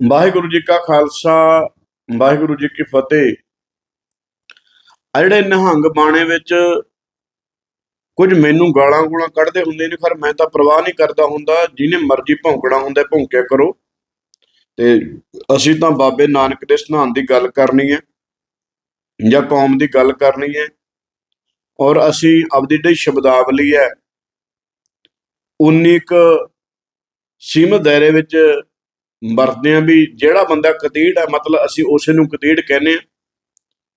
ਵਾਹਿਗੁਰੂ ਜੀ ਕਾ ਖਾਲਸਾ, ਵਾਹਿਗੁਰੂ ਜੀ ਕੀ ਫਤਿਹ। ਆ ਜਿਹੜੇ ਨਿਹੰਗ ਬਾਣੇ ਵਿੱਚ ਕੁਝ ਮੈਨੂੰ ਗਾਲਾਂ ਗੂਲਾਂ ਕੱਢਦੇ ਹੁੰਦੇ ਨੇ, ਖਰ ਮੈਂ ਤਾਂ ਪਰਵਾਹ ਨਹੀਂ ਕਰਦਾ ਹੁੰਦਾ ਜਿਹਨੇ ਮਰਜ਼ੀ ਭੌਂਕਣਾ ਹੁੰਦਾ, ਭੌਂਕਿਆ ਕਰੋ। ਤੇ ਅਸੀਂ ਤਾਂ ਬਾਬੇ ਨਾਨਕ ਦੇ ਸਿਧਾਂਤ ਦੀ ਗੱਲ ਕਰਨੀ ਹੈ, ਜਾਂ ਕੌਮ ਦੀ ਗੱਲ ਕਰਨੀ ਹੈ, ਔਰ ਅਸੀਂ ਆਪਦੀ ਜਿਹੜੀ ਸ਼ਬਦਾਵਲੀ ਹੈ, ਉਨੀ ਕੁ ਸੀਮਤ ਦਾਇਰੇ ਵਿੱਚ ਵਰਤਦੇ ਆ ਵੀ ਜਿਹੜਾ ਬੰਦਾ ਕਤੀੜ ਹੈ ਮਤਲਬ ਅਸੀਂ ਉਸੇ ਨੂੰ ਕਤੀੜ ਕਹਿੰਦੇ ਆ।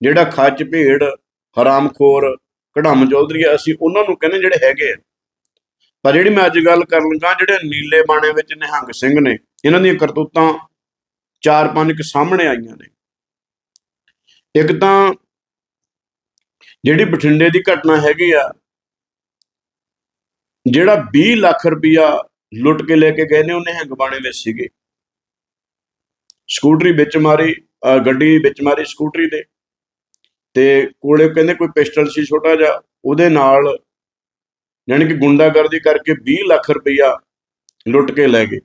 ਜਿਹੜਾ ਖੱਜ ਭੇੜ, ਹਰਾਮਖੋਰ ਕਢਮ ਚੌਧਰੀ ਆ, ਅਸੀਂ ਉਹਨਾਂ ਨੂੰ ਕਹਿੰਦੇ ਜਿਹੜੇ ਹੈਗੇ ਆ। ਪਰ ਜਿਹੜੀ ਮੈਂ ਅੱਜ ਗੱਲ ਕਰਨ ਲੱਗਾ, ਜਿਹੜੇ ਨੀਲੇ ਬਾਣੇ ਵਿੱਚ ਨਿਹੰਗ ਸਿੰਘ ਨੇ, ਇਹਨਾਂ ਦੀਆਂ ਕਰਤੂਤਾਂ ਚਾਰ ਪੰਜ ਕੁ ਸਾਹਮਣੇ ਆਈਆਂ ਨੇ। ਇੱਕ ਤਾਂ ਜਿਹੜੀ ਬਠਿੰਡੇ ਦੀ ਘਟਨਾ ਹੈਗੀ ਆ, ਜਿਹੜਾ 20 ਲੱਖ ਰੁਪਇਆ ਲੁੱਟ ਕੇ ਲੈ ਕੇ ਗਏ ਨੇ ਉਹ ਨਿਹੰਗ ਬਾਣੇ ਵਿੱਚ ਸੀਗੇ। ਸਕੂਟਰੀ ਵਿੱਚ ਮਾਰੀ, ਅਹ ਗੱਡੀ ਵਿੱਚ ਮਾਰੀ ਸਕੂਟਰੀ ਦੇ ਤੇ ਕੋਲੇ ਕਹਿੰਦੇ ਕੋਈ ਪਿਸਟਲ ਸੀ ਛੋਟਾ ਜਿਹਾ, ਉਹਦੇ ਨਾਲ ਯਾਨੀ ਕਿ ਗੁੰਡਾਗਰਦੀ ਕਰਕੇ 20 ਲੱਖ ਰੁਪਇਆ ਲੁੱਟ ਕੇ ਲੈ ਗਏ।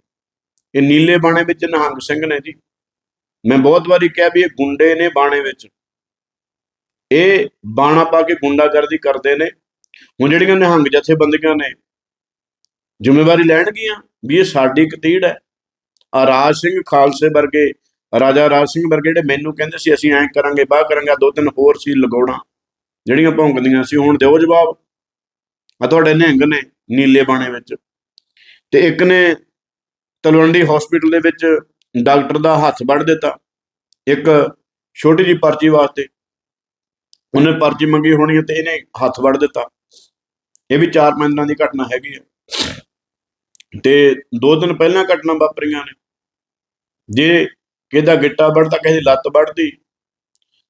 ਇਹ ਨੀਲੇ ਬਾਣੇ ਵਿੱਚ ਨਿਹੰਗ ਸਿੰਘ ਨੇ ਜੀ। ਮੈਂ ਬਹੁਤ ਵਾਰੀ ਕਿਹਾ ਵੀ ਇਹ ਗੁੰਡੇ ਨੇ ਬਾਣੇ ਵਿੱਚ। ਇਹ ਬਾਣਾ ਪਾ ਕੇ ਗੁੰਡਾਗਰਦੀ ਕਰਦੇ ਨੇ। ਹੁਣ ਜਿਹੜੀਆਂ ਨਿਹੰਗ ਜਥੇਬੰਦੀਆਂ ਨੇ, ਜ਼ਿੰਮੇਵਾਰੀ ਲੈਣਗੀਆਂ ਵੀ ਇਹ ਸਾਡੀ ਕਤੀੜ ਹੈ। ਆ ਰਾਜ ਸਿੰਘ ਖਾਲਸੇ ਵਰਗੇ ਰਾਜਾ ਰਾਜ ਸਿੰਘ ਵਰਗੇ ਜਿਹੜੇ ਮੈਨੂੰ ਕਹਿੰਦੇ ਸੀ, ਅਸੀਂ ਐਂ ਕਰਾਂਗੇ, ਬਾਹ ਕਰਾਂਗੇ ਦੋ ਤਿੰਨ ਹੋਰ ਸੀ ਲਗਾਉਣਾ ਜਿਹੜੀਆਂ ਭੌਂਕਦੀਆਂ ਸੀ, ਹੁਣ ਦਿਓ ਜਵਾਬ। ਆ ਤੁਹਾਡੇ ਨਿਹੰਗ ਨੇ ਨੀਲੇ ਬਾਣੇ ਵਿੱਚ। ਤੇ ਇੱਕ ਨੇ ਤਲਵੰਡੀ ਹਸਪੀਟਲ ਦੇ ਵਿੱਚ ਡਾਕਟਰ ਦਾ ਹੱਥ ਵੱਢ ਦਿੱਤਾ। ਇੱਕ ਛੋਟੀ ਜੀ ਪਰਚੀ ਵਾਸਤੇ। ਉਹਨੇ ਪਰਚੀ ਮੰਗੀ ਹੋਣੀ ਹੈ ਤੇ ਇਹਨੇ ਹੱਥ ਵੱਢ ਦਿੱਤਾ। ਇਹ ਵੀ ਚਾਰ ਪੰਜ ਦਿਨਾਂ ਦੀ ਘਟਨਾ ਹੈਗੀ ਹੈ ਤੇ ਦੋ ਦਿਨ ਪਹਿਲਾਂ ਘਟਨਾ ਵਾਪਰੀਆਂ ਨੇ। ਜੇ ਕਿਹਦਾ ਗਿੱਟਾ ਵੱਢਦਾ ਕਿਸੇ ਦੀ ਲੱਤ ਵੱਢਦੀ।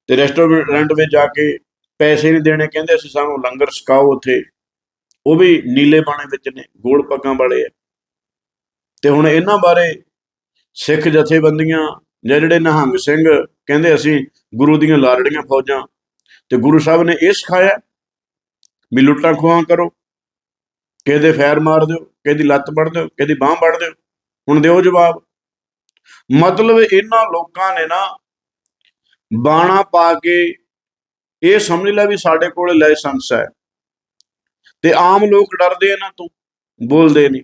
ਤੇ ਰੈਸਟੋਰੈਂਟ ਵਿੱਚ ਜਾ ਕੇ ਪੈਸੇ ਨਹੀਂ ਦੇਣੇ, ਕਹਿੰਦੇ ਅਸੀਂ ਸਾਨੂੰ ਲੰਗਰ ਛਕਾਓ ਉੱਥੇ। ਉਹ ਵੀ ਨੀਲੇ ਬਾਣੇ ਵਿੱਚ ਨੇ, ਗੋਲ ਪੱਗਾਂ ਵਾਲੇ ਆ। ਤੇ ਹੁਣ ਇਹਨਾਂ ਬਾਰੇ ਸਿੱਖ ਜਥੇਬੰਦੀਆਂ ਜਾਂ ਜਿਹੜੇ ਨਿਹੰਗ ਸਿੰਘ, ਕਹਿੰਦੇ ਅਸੀਂ ਗੁਰੂ ਦੀਆਂ ਲਾਰੜੀਆਂ ਫੌਜਾਂ। ਤੇ ਗੁਰੂ ਸਾਹਿਬ ਨੇ ਇਹ ਸਿਖਾਇਆ, ਵੀ ਲੁੱਟਾਂ ਖੋਹਾਂ ਕਰੋ, ਕਿਸੇ ਦੇ ਫੈਰ ਮਾਰ ਦਿਓ ਕਿਹਦੀ ਲੱਤ ਵੱਢ ਦਿਓ ਕਿਹਦੀ ਦੀ ਬਾਹ ਵੱਢ ਦਿਓ। ਹੁਣ ਦਿਓ ਜਵਾਬ। ਮਤਲਬ ਇਹਨਾਂ ਲੋਕਾਂ ਨੇ ਨਾ ਬਾਣਾ ਪਾ ਕੇ ਇਹ ਸਮਝ ਲਿਆ ਵੀ ਸਾਡੇ ਕੋਲ ਲਾਇਸੈਂਸ ਹੈ। ਤੇ ਆਮ ਲੋਕ ਡਰਦੇ ਇਹਨਾਂ ਤੋਂ, ਬੋਲਦੇ ਨਹੀਂ।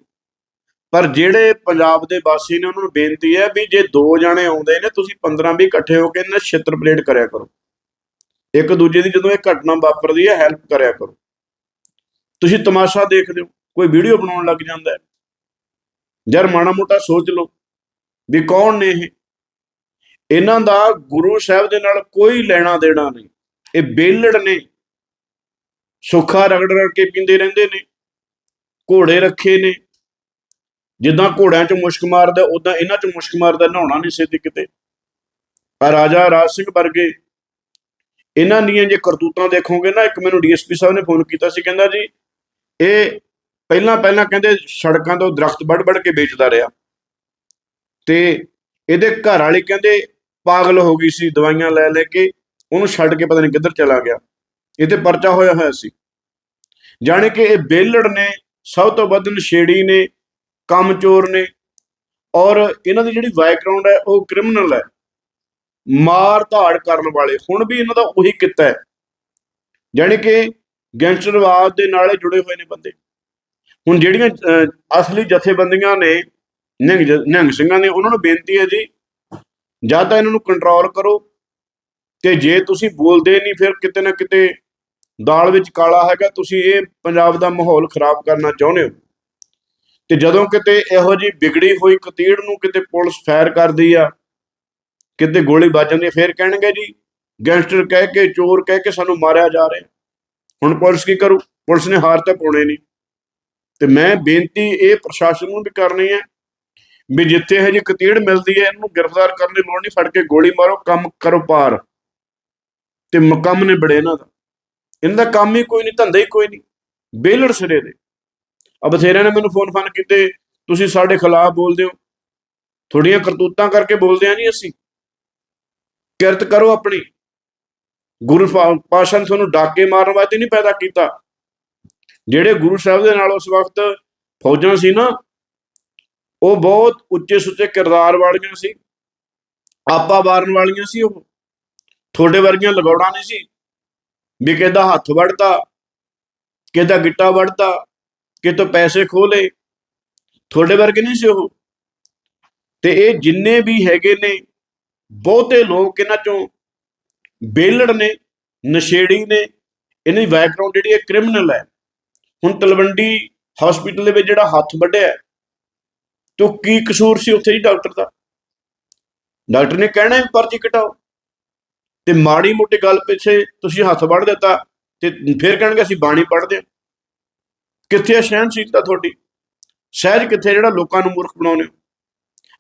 ਪਰ ਜਿਹੜੇ ਪੰਜਾਬ ਦੇ ਵਾਸੀ ਨੇ ਉਹਨਾਂ ਨੂੰ ਬੇਨਤੀ ਹੈ ਵੀ ਜੇ ਦੋ ਜਣੇ ਆਉਂਦੇ ਨੇ, ਤੁਸੀਂ 15 20 ਇਕੱਠੇ ਹੋ ਕੇ ਇਹਨਾਂ ਛਿੱਤਰ ਪਲੇਟ ਕਰਿਆ ਕਰੋ। ਇੱਕ ਦੂਜੇ ਦੀ ਜਦੋਂ ਇਹ ਘਟਨਾ ਵਾਪਰਦੀ ਹੈ ਹੈਲਪ ਕਰਿਆ ਕਰੋ। ਤੁਸੀਂ ਤਮਾਸ਼ਾ ਦੇਖਦੇ ਹੋ, ਕੋਈ ਵੀਡੀਓ ਬਣਾਉਣ ਲੱਗ ਜਾਂਦਾ ਹੈ। ਯਾਰ ਮਾੜਾ ਮੋਟਾ ਸੋਚ ਲਓ। ਵੀ ਕੌਣ ਨੇ ਇਹ? ਇਹਨਾਂ ਦਾ ਗੁਰੂ ਸਾਹਿਬ ਦੇ ਨਾਲ ਕੋਈ ਲੈਣਾ ਦੇਣਾ ਨਹੀਂ। ਇਹ ਬੇਲੜ ਨੇ। ਸੁੱਖਾ ਰਗੜ ਰਗੜ ਕੇ ਪੀਂਦੇ ਰਹਿੰਦੇ ਨੇ। ਘੋੜੇ ਰੱਖੇ ਨੇ। ਜਿੱਦਾਂ ਘੋੜਿਆਂ 'ਚ ਮੁਸ਼ਕ ਮਾਰਦਾ ਉਦਾਂ ਇਹਨਾਂ 'ਚ ਮੁਸ਼ਕ ਮਾਰਦਾ, ਨਹਾਉਣਾ ਨਹੀਂ ਸਿੱਧੀ ਕਿਤੇ। ਆ ਰਾਜਾ ਰਾਜ ਸਿੰਘ ਵਰਗੇ। ਇਹਨਾਂ ਦੀਆਂ ਜੇ ਕਰਤੂਤਾਂ ਦੇਖੋਗੇ ਨਾ, ਇੱਕ ਮੈਨੂੰ ਡੀਐਸਪੀ ਸਾਹਿਬ ਨੇ ਫੋਨ ਕੀਤਾ ਸੀ, ਕਹਿੰਦਾ ਜੀ, ਇਹ ਪਹਿਲਾਂ ਪਹਿਲਾਂ ਕਹਿੰਦੇ ਸੜਕਾਂ ਤੋਂ ਦਰਖਤ ਵੱਢ ਵੱਢ ਕੇ ਵੇਚਦਾ ਰਿਹਾ। ਤੇ ਇਹਦੇ ਘਰ ਵਾਲੀ ਕਹਿੰਦੇ ਪਾਗਲ ਹੋ ਗਈ ਸੀ, ਦਵਾਈਆਂ ਲੈ ਲੈ ਕੇ ਉਹਨੂੰ ਛੱਡ ਕੇ ਪਤਾ ਨਹੀਂ ਕਿੱਧਰ ਚਲਾ ਗਿਆ। ਇਹ ਪਰਚਾ ਹੋਇਆ ਹੋਇਆ ਸੀ। ਜਾਣੇ ਕਿ ਇਹ ਬੇਲੜ ਨੇ, ਸਭ ਤੋਂ ਵੱਧ ਨਸ਼ੇੜੀ ਨੇ, ਕੰਮਚੋਰ ਨੇ ਔਰ ਇਹਨਾਂ ਦੀ ਜਿਹੜੀ ਬੈਕਗ੍ਰਾਉਂਡ ਹੈ, ਉਹ ਕ੍ਰਿਮੀਨਲ ਹੈ। ਮਾਰ ਧਾੜ ਕਰਨ ਵਾਲੇ, ਹੁਣ ਵੀ ਇਹਨਾਂ ਦਾ ਉਹੀ ਕਿੱਤਾ ਹੈ। ਜਾਣੀ ਕਿ ਗੈਂਗਸਟਰਵਾਦ ਦੇ ਨਾਲ ਜੁੜੇ ਹੋਏ ਨੇ ਬੰਦੇ। ਹੁਣ ਜਿਹੜੀਆਂ ਅਸਲੀ ਜਥੇਬੰਦੀਆਂ ਨੇ ਨਿਹੰਗ ਜ- ਨਿਹੰਗ ਸਿੰਘਾਂ ਨੇ ਉਹਨਾਂ ਨੂੰ ਬੇਨਤੀ ਹੈ ਜੀ, ਜਾਂ ਤਾਂ ਇਹਨਾਂ ਨੂੰ ਕੰਟਰੋਲ ਕਰੋ, ਤੇ ਜੇ ਤੁਸੀਂ ਬੋਲਦੇ ਨਹੀਂ, ਫਿਰ ਕਿਤੇ ਨਾ ਕਿਤੇ ਦਾਲ ਵਿੱਚ ਕਾਲਾ ਹੈਗਾ, ਤੁਸੀਂ ਇਹ ਪੰਜਾਬ ਦਾ ਮਾਹੌਲ ਖਰਾਬ ਕਰਨਾ ਚਾਹੁੰਦੇ ਹੋ। ਤੇ ਜਦੋਂ ਕਿਤੇ ਇਹੋ ਜੀ ਵਿਗੜੀ ਹੋਈ, ਕਤੀੜ ਨੂੰ ਕਿਤੇ ਪੁਲਿਸ ਫਾਇਰ ਕਰਦੀ ਆ, ਕਿਤੇ ਗੋਲੀ ਵੱਜ ਜਾਂਦੀ ਆ, ਫਿਰ ਕਹਿਣਗੇ ਜੀ, ਗੈਂਗਸਟਰ ਕਹਿ ਕੇ, ਚੋਰ ਕਹਿ ਕੇ ਸਾਨੂੰ ਮਾਰਿਆ ਜਾ ਰਿਹਾ। ਹੁਣ ਪੁਲਿਸ ਕੀ ਕਰੂ? ਪੁਲਿਸ ਨੇ ਹਾਰ ਤਾਂ ਪਾਉਣੇ ਨਹੀਂ। ਤੇ ਮੈਂ ਬੇਨਤੀ ਇਹ ਪ੍ਰਸ਼ਾਸਨ ਨੂੰ ਵੀ ਕਰਨੀ ਹੈ ਵੀ ਜਿੱਥੇ ਇਹ ਜੀ ਕਤੀੜ ਮਿਲਦੀ ਹੈ, ਇਹਨੂੰ ਗ੍ਰਿਫਤਾਰ ਕਰਨ ਦੀ ਲੋੜ ਨਹੀਂ, ਫੜ ਕੇ ਗੋਲੀ ਮਾਰੋ, ਕੰਮ ਕਰੋ ਪਾਰ। ਤੇ ਮਕਮ ਨੇ ਬੜੇ ਇਹਨਾਂ ਦਾ। ਇਹਨਾਂ ਦਾ ਕੰਮ ਹੀ ਕੋਈ ਨਹੀਂ, ਧੰਦਾ ਹੀ ਕੋਈ ਨਹੀਂ। ਬੇਲੜ ਸਿਰੇ ਦੇ। ਆ ਬਥੇਰਿਆਂ ਨੇ ਮੈਨੂੰ ਫੋਨ ਫਾਨ ਕੀਤੇ, ਤੁਸੀਂ ਸਾਡੇ ਖਿਲਾਫ ਬੋਲਦੇ ਹੋ। ਥੋੜੀਆਂ ਕਰਤੂਤਾਂ ਕਰਕੇ ਬੋਲਦੇ ਆ ਨਹੀਂ ਅਸੀਂ। ਕਿਰਤ ਕਰੋ ਆਪਣੀ। ਗੁਰੂ ਪਾ- ਪਾਤਸ਼ਾਹ ਨੇ ਤੁਹਾਨੂੰ ਡਾਕੇ ਮਾਰਨ ਵਾਸਤੇ ਨਹੀਂ ਪੈਦਾ ਕੀਤਾ। ਜਿਹੜੇ ਗੁਰੂ ਸਾਹਿਬ ਦੇ ਨਾਲ ਉਸ ਵਕਤ ਫੌਜਾਂ ਸੀ ਨਾ ਉਹ ਬਹੁਤ ਉੱਚੇ ਸੁੱਚੇ ਕਿਰਦਾਰ ਵਾਲੀਆਂ ਸੀ। ਆਪਾ ਵਾਰਨ ਵਾਲੀਆਂ ਸੀ ਉਹ। ਤੁਹਾਡੇ ਵਰਗੀਆਂ ਲਗੌੜਾਂ ਨਹੀਂ ਸੀ। ਵੀ ਕਿਹਦਾ ਹੱਥ ਵੜਦਾ ਕਿਹਦਾ ਗਿੱਟਾ ਵੜਦਾ ਕਿਤੋਂ ਪੈਸੇ ਖੋਲੇ ਤੁਹਾਡੇ ਵਰਗੇ ਨਹੀਂ ਸੀ ਉਹ। ਤੇ ਇਹ ਜਿੰਨੇ ਵੀ ਹੈਗੇ ਨੇ, ਬਹੁਤੇ ਲੋਕ ਇਹਨਾਂ ਚੋਂ ਬੇਲੜ ਨੇ, ਨਸ਼ੇੜੀ ਨੇ ਇਹਨਾਂ ਦੀ ਬੈਕਗ੍ਰਾਉਂਡ ਜਿਹੜੀ ਹੈ ਕ੍ਰਿਮੀਨਲ ਹੈ। ਹੁਣ ਤਲਵੰਡੀ ਹਸਪੀਟਲ ਦੇ ਵਿੱਚ ਜਿਹੜਾ ਹੱਥ ਵੱਢਿਆ ਤੇ ਉਹ ਕੀ ਕਸੂਰ ਸੀ ਉੱਥੇ ਜੀ ਡਾਕਟਰ ਦਾ? ਡਾਕਟਰ ਨੇ ਕਹਿਣਾ ਹੈ ਪਰਚੀ ਕਟਾਓ। ਤੇ ਮਾੜੀ ਮੋਟੀ ਗੱਲ ਪਿੱਛੇ ਤੁਸੀਂ ਹੱਥ ਵੱਢ ਦਿੱਤਾ ਤੇ ਫਿਰ ਕਹਿਣਗੇ ਅਸੀਂ ਬਾਣੀ ਪੜ੍ਹਦੇ ਹਾਂ। ਕਿੱਥੇ ਹੈ ਸਹਿਣਸ਼ੀਲਤਾ ਤੁਹਾਡੀ? ਸਹਿਜ ਕਿੱਥੇ ਜਿਹੜਾ ਲੋਕਾਂ ਨੂੰ ਮੂਰਖ ਬਣਾਉਂਦੇ ਹੋ?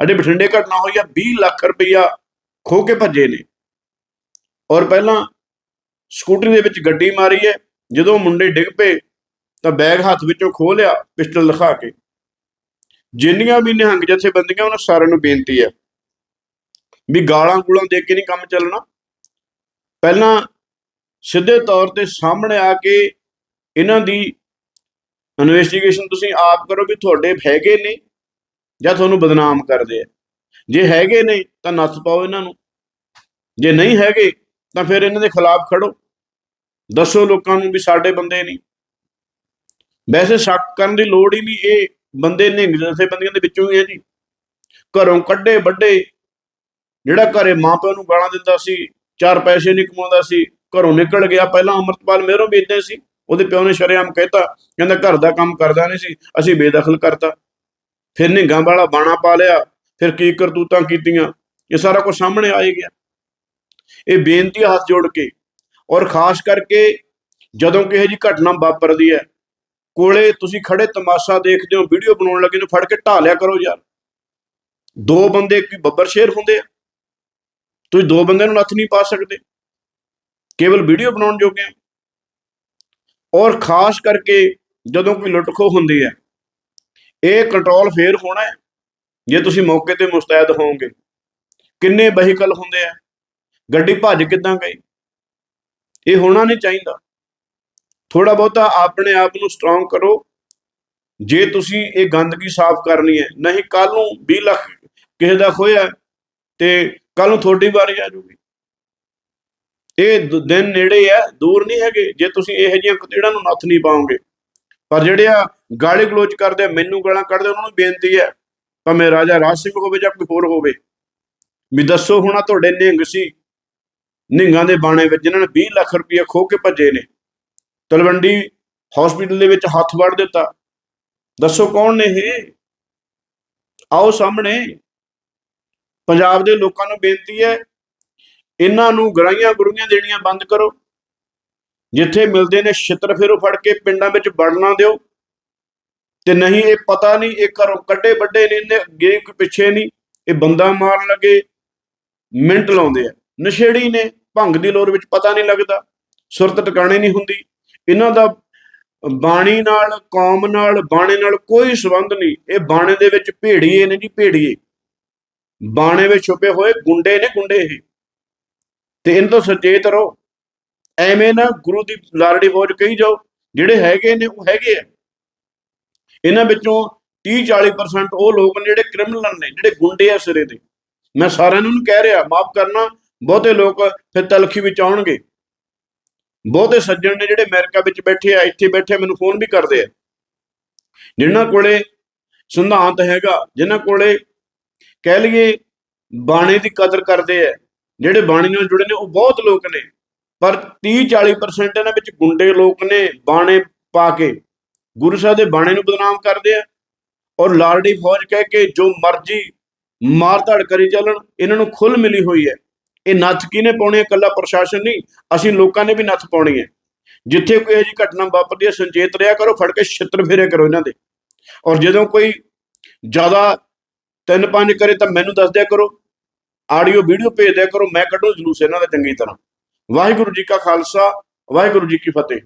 ਅਡੇ ਬਠਿੰਡੇ ਘਟਨਾ ਹੋਈ ਆ 20 ਲੱਖ ਰੁਪਈਆ ਖੋ ਕੇ ਭੱਜੇ ਨੇ। ਔਰ ਪਹਿਲਾਂ ਸਕੂਟਰੀ ਦੇ ਵਿੱਚ ਗੱਡੀ ਮਾਰੀ ਹੈ, ਜਦੋਂ ਮੁੰਡੇ ਡਿੱਗ ਪਏ ਤਾਂ ਬੈਗ ਹੱਥ ਵਿੱਚੋਂ ਖੋਹ ਲਿਆ, ਪਿਸਟਲ ਲਿਖਾ ਕੇ। ਜਿੰਨੀਆਂ ਵੀ ਨਿਹੰਗ ਜਥੇਬੰਦੀਆਂ, ਉਹਨਾਂ ਸਾਰਿਆਂ ਨੂੰ ਬੇਨਤੀ ਹੈ ਵੀ ਗਾਲਾਂ ਗੂਲਾਂ ਦੇ ਕੇ ਨਹੀਂ ਕੰਮ ਚੱਲਣਾ। ਪਹਿਲਾਂ ਸਿੱਧੇ ਤੌਰ ਤੇ ਸਾਹਮਣੇ ਆ ਕੇ ਇਹਨਾਂ ਦੀ ਇਨਵੈਸਟੀਗੇਸ਼ਨ ਤੁਸੀਂ ਆਪ ਕਰੋ ਵੀ ਤੁਹਾਡੇ ਹੈਗੇ ਨੇ ਜਾਂ ਤੁਹਾਨੂੰ ਬਦਨਾਮ ਕਰਦੇ ਆ। ਜੇ ਹੈਗੇ ਨੇ ਤਾਂ ਨੱਥ ਪਾਓ ਇਹਨਾਂ ਨੂੰ। ਜੇ ਨਹੀਂ ਹੈਗੇ ਤਾਂ ਫਿਰ ਇਹਨਾਂ ਦੇ ਖਿਲਾਫ ਖੜੋ। ਦੱਸੋ ਲੋਕਾਂ ਨੂੰ ਵੀ ਸਾਡੇ ਬੰਦੇ ਨਹੀਂ। ਵੈਸੇ ਸ਼ੱਕ ਕਰਨ ਦੀ ਲੋੜ ਹੀ ਨਹੀਂ ਇਹ ਬੰਦੇ ਨਿਹੰਗ ਜਥੇਬੰਦੀਆਂ ਦੇ ਵਿੱਚੋਂ ਹੀ ਹੈ ਜੀ। ਘਰੋਂ ਕੱਢੇ ਵੱਡੇ ਜਿਹੜਾ ਘਰੇ ਮਾਪਿਆਂ ਨੂੰ ਗਾਲਾਂ ਦਿੰਦਾ ਸੀ, ਚਾਰ ਪੈਸੇ ਨਹੀਂ ਕਮਾਉਂਦਾ ਸੀ, ਘਰੋਂ ਨਿਕਲ ਗਿਆ। ਪਹਿਲਾਂ ਅਮਰਤਪਾਲ ਮੇਰੋਂ ਵੀ ਏਦਾਂ ਸੀ। ਉਹਦੇ ਪਿਓ ਨੇ ਸ਼ਰੇਆਮ ਕਹਿਤਾ, ਕਹਿੰਦਾ ਘਰ ਦਾ ਕੰਮ ਕਰਦਾ ਨਹੀਂ ਸੀ, ਅਸੀਂ ਬੇਦਖਲ ਕਰਤਾ। ਫਿਰ ਨਿਹੰਗਾਂ ਵਾਲਾ ਬਾਣਾ ਪਾ ਲਿਆ, ਫਿਰ ਕੀ ਕਰਤੂਤਾਂ ਕੀਤੀਆਂ, ਇਹ ਸਾਰਾ ਕੁਝ ਸਾਹਮਣੇ ਆਏ ਗਿਆ। ਇਹ ਬੇਨਤੀ ਹੱਥ ਜੋੜ ਕੇ, ਔਰ ਖਾਸ ਕਰਕੇ ਜਦੋਂ ਕਿਸੇ ਜੀ ਘਟਨਾ ਵਾਪਰਦੀ ਹੈ ਕੋਲੇ ਤੁਸੀਂ ਖੜੇ ਤਮਾਸ਼ਾ ਦੇਖਦੇ ਹੋ, ਵੀਡੀਓ ਬਣਾਉਣ ਲੱਗੇ ਨੂੰ, ਫੜ ਕੇ ਢਾ ਲਿਆ ਕਰੋ ਯਾਰ। ਦੋ ਬੰਦੇ ਕੀ ਬੱਬਰ ਸ਼ੇਰ ਹੁੰਦੇ ਆ। ਤੁਸੀਂ ਦੋ ਬੰਦੇ ਨੂੰ ਨੱਥ ਨਹੀਂ ਪਾ ਸਕਦੇ। ਕੇਵਲ ਵੀਡੀਓ ਬਣਾਉਣ ਜੋਗੇ ਆ ਔਰ ਖਾਸ ਕਰਕੇ ਜਦੋਂ ਕੋਈ ਲੁੱਟਖੋ ਹੁੰਦੀ ਹੈ, ਇਹ ਕੰਟਰੋਲ ਫੇਰ ਹੋਣਾ ਹੈ। ਜੇ ਤੁਸੀਂ ਮੌਕੇ ਤੇ ਮੁਸਤੈਦ ਹੋਵੋਗੇ। ਕਿੰਨੇ ਵਹੀਕਲ ਹੁੰਦੇ ਆ। ਗੱਡੀ ਭੱਜ ਕਿੱਦਾਂ ਗਈ? ਇਹ ਹੋਣਾ ਨਹੀਂ ਚਾਹੀਦਾ। ਥੋੜਾ ਬਹੁਤਾ ਆਪਣੇ ਆਪ ਨੂੰ ਸਟਰੋਂਗ ਕਰੋ। ਜੇ ਤੁਸੀਂ ਇਹ ਗੰਦਗੀ ਸਾਫ਼ ਕਰਨੀ ਹੈ ਨਹੀਂ ਕੱਲ ਨੂੰ 20 ਲੱਖ ਕਿਸੇ ਦਾ ਖੋਇਆ ਤੇ ਕੱਲ ਨੂੰ ਤੁਹਾਡੀ ਵਾਰੀ ਆ ਜੂਗੀ ਇਹ ਦਿਨ ਨੇੜੇ ਆ ਦੂਰ ਨਹੀਂ ਹੈਗੇ ਜੇ ਤੁਸੀਂ ਇਹੋ ਜਿਹੀਆਂ ਕਤੇੜਾਂ ਨੂੰ ਨੱਥ ਨਹੀਂ ਪਾਓਗੇ। ਪਰ ਜਿਹੜੇ ਆ ਗਾਲੀ ਗਲੋਚ ਕਰਦੇ ਆ, ਮੈਨੂੰ ਗਾਲਾਂ ਕੱਢਦੇ ਉਹਨਾਂ ਨੂੰ ਬੇਨਤੀ ਹੈ ਭਾਵੇਂ ਰਾਜਾ ਰਾਜ ਸਿੰਘ ਹੋਵੇ ਜਾਂ ਕੋਈ ਹੋਰ ਹੋਵੇ ਵੀ ਦੱਸੋ ਹੁਣ ਤੁਹਾਡੇ ਨਿਹੰਗ ਸੀ ਨਿਹੰਗਾਂ ਦੇ ਬਾਣੇ ਵਿੱਚ ਜਿਨ੍ਹਾਂ ਨੇ 20 ਲੱਖ ਰੁਪਏ ਖੋ ਕੇ ਭੱਜੇ ਨੇ। ਤਲਵੰਡੀ ਹਸਪੀਟਲ ਦੇ ਵਿੱਚ ਹੱਥ ਵੜ ਦਿੱਤਾ। ਦੱਸੋ ਕੌਣ ਨੇ ਇਹ? ਆਓ ਸਾਹਮਣੇ। ਪੰਜਾਬ ਦੇ ਲੋਕਾਂ ਨੂੰ ਬੇਨਤੀ ਹੈ, ਇਹਨਾਂ ਨੂੰ ਗਰਾਈਆਂ ਗੁਰੂਆਂ ਦੇਣੀਆਂ ਬੰਦ ਕਰੋ। ਜਿੱਥੇ ਮਿਲਦੇ ਨੇ ਛਿੱਤਰ ਫੇਰੋ ਫੜ ਕੇ ਪਿੰਡਾਂ ਵਿੱਚ ਵੜਨਾ ਦਿਓ। ਤੇ ਨਹੀਂ, ਇਹ ਪਤਾ ਨਹੀਂ, ਇਹ ਘਰੋਂ ਕੱਢੇ ਵੱਡੇ ਨੇ, ਇਹਨੇ ਅੱਗੇ ਕੋਈ ਪਿੱਛੇ ਨਹੀਂ। ਇਹ ਬੰਦਾ ਮਾਰਨ ਲੱਗੇ, ਮਿੰਟ ਲਾਉਂਦੇ ਆ। ਨਸ਼ੇੜੀ ਨੇ, ਭੰਗ ਦੀ ਲੋਰ ਵਿੱਚ ਪਤਾ ਨਹੀਂ ਲੱਗਦਾ। ਸੁਰਤ ਟਿਕਾਣੇ ਨਹੀਂ ਹੁੰਦੀ। ਇਹਨਾਂ ਦਾ ਬਾਣੀ ਨਾਲ, ਕੌਮ ਨਾਲ, ਬਾਣੇ ਨਾਲ ਕੋਈ ਸੰਬੰਧ ਨਹੀਂ। ਇਹ ਬਾਣੇ ਦੇ ਵਿੱਚ ਭੇੜੀਏ ਨੇ ਜੀ, ਭੇੜੀਏ। ਬਾਣੇ ਵਿੱਚ ਛੁਪੇ ਹੋਏ ਗੁੰਡੇ ਨੇ ਗੁੰਡੇ ਇਹ। ਤੇ ਇਹਨਾਂ ਤੋਂ ਸੁਚੇਤ ਰਹੋ। ਐਵੇਂ ਨਾ ਗੁਰੂ ਦੀ ਲਾਰੜੀ ਫੌਜ ਕਹੀ ਜਾਓ, ਜਿਹੜੇ ਹੈਗੇ ਨੇ ਉਹ ਹੈਗੇ ਆ। ਇਹਨਾਂ ਵਿੱਚੋਂ 30 40% ਉਹ ਲੋਕ ਨੇ ਜਿਹੜੇ ਕ੍ਰਿਮੀਨਲ ਨੇ, ਜਿਹੜੇ ਗੁੰਡੇ ਆ ਸਿਰੇ ਦੇ। ਮੈਂ ਸਾਰਿਆਂ ਨੂੰ ਕਹਿ ਰਿਹਾ, ਮਾਫ ਕਰਨਾ, ਬਹੁਤੇ ਲੋਕ ਫਿਰ ਤਲਖੀ ਵਿੱਚ ਆਉਣਗੇ। ਬਹੁਤੇ ਸੱਜਣ ਨੇ ਜਿਹੜੇ ਅਮਰੀਕਾ ਵਿੱਚ ਬੈਠੇ ਆ, ਇੱਥੇ ਬੈਠੇ ਮੈਨੂੰ ਫੋਨ ਵੀ ਕਰਦੇ ਆ। ਜਿਨ੍ਹਾਂ ਕੋਲੇ ਸਿਧਾਂਤ ਹੈਗਾ, ਜਿਨ੍ਹਾਂ ਕੋਲੇ ਕਹਿ ਲਈਏ ਬਾਣੀ ਦੀ ਕਦਰ ਕਰਦੇ ਆ, ਜਿਹੜੇ ਬਾਣੀ ਨਾਲ ਜੁੜੇ ਨੇ, ਉਹ ਬਹੁਤ ਲੋਕ ਨੇ। ਪਰ 30 40% ਇਹਨਾਂ ਵਿੱਚ ਗੁੰਡੇ ਲੋਕ ਨੇ, ਬਾਣੇ ਪਾ ਕੇ। ਗੁਰੂ ਸਾਹਿਬ ਦੇ ਬਾਣੇ ਨੂੰ ਬਦਨਾਮ ਕਰਦੇ ਆ ਔਰ ਲਾਰਡੀ ਫੌਜ ਕਹਿ ਕੇ ਜੋ ਮਰਜ਼ੀ ਮਾਰ ਧੜ ਕਰੀ ਚੱਲਣ, ਇਹਨਾਂ ਨੂੰ ਖੁੱਲ ਮਿਲੀ ਹੋਈ ਹੈ। ਇਹ ਨੱਥ ਕਿਹਨੇ ਪਾਉਣੀ ਹੈ? ਇਕੱਲਾ ਪ੍ਰਸ਼ਾਸਨ ਨਹੀਂ, ਅਸੀਂ ਲੋਕਾਂ ਨੇ ਵੀ ਨੱਥ ਪਾਉਣੀ ਹੈ। ਜਿੱਥੇ ਕੋਈ ਇਹੋ ਜਿਹੀ ਘਟਨਾ ਵਾਪਰਦੀ ਹੈ ਸੰਚੇਤ ਰਿਹਾ ਕਰੋ, ਫੜ ਕੇ ਛਿੱਤਰ ਫੇਰਿਆ ਕਰੋ ਇਹਨਾਂ ਦੇ। ਔਰ ਜਦੋਂ ਕੋਈ ਜ਼ਿਆਦਾ ਤਿੰਨ ਪੰਜ ਕਰੇ ਤਾਂ ਮੈਨੂੰ ਦੱਸ ਦਿਆ ਕਰੋ। ਆਡੀਓ, ਵੀਡੀਓ ਭੇਜ ਦਿਆ ਕਰੋ, ਮੈਂ ਕੱਢੂ ਜਲੂਸ ਇਹਨਾਂ ਦਾ ਚੰਗੀ ਤਰ੍ਹਾਂ। ਵਾਹਿਗੁਰੂ ਜੀ ਕਾ ਖਾਲਸਾ, ਵਾਹਿਗੁਰੂ ਜੀ ਕੀ ਫਤਿਹ।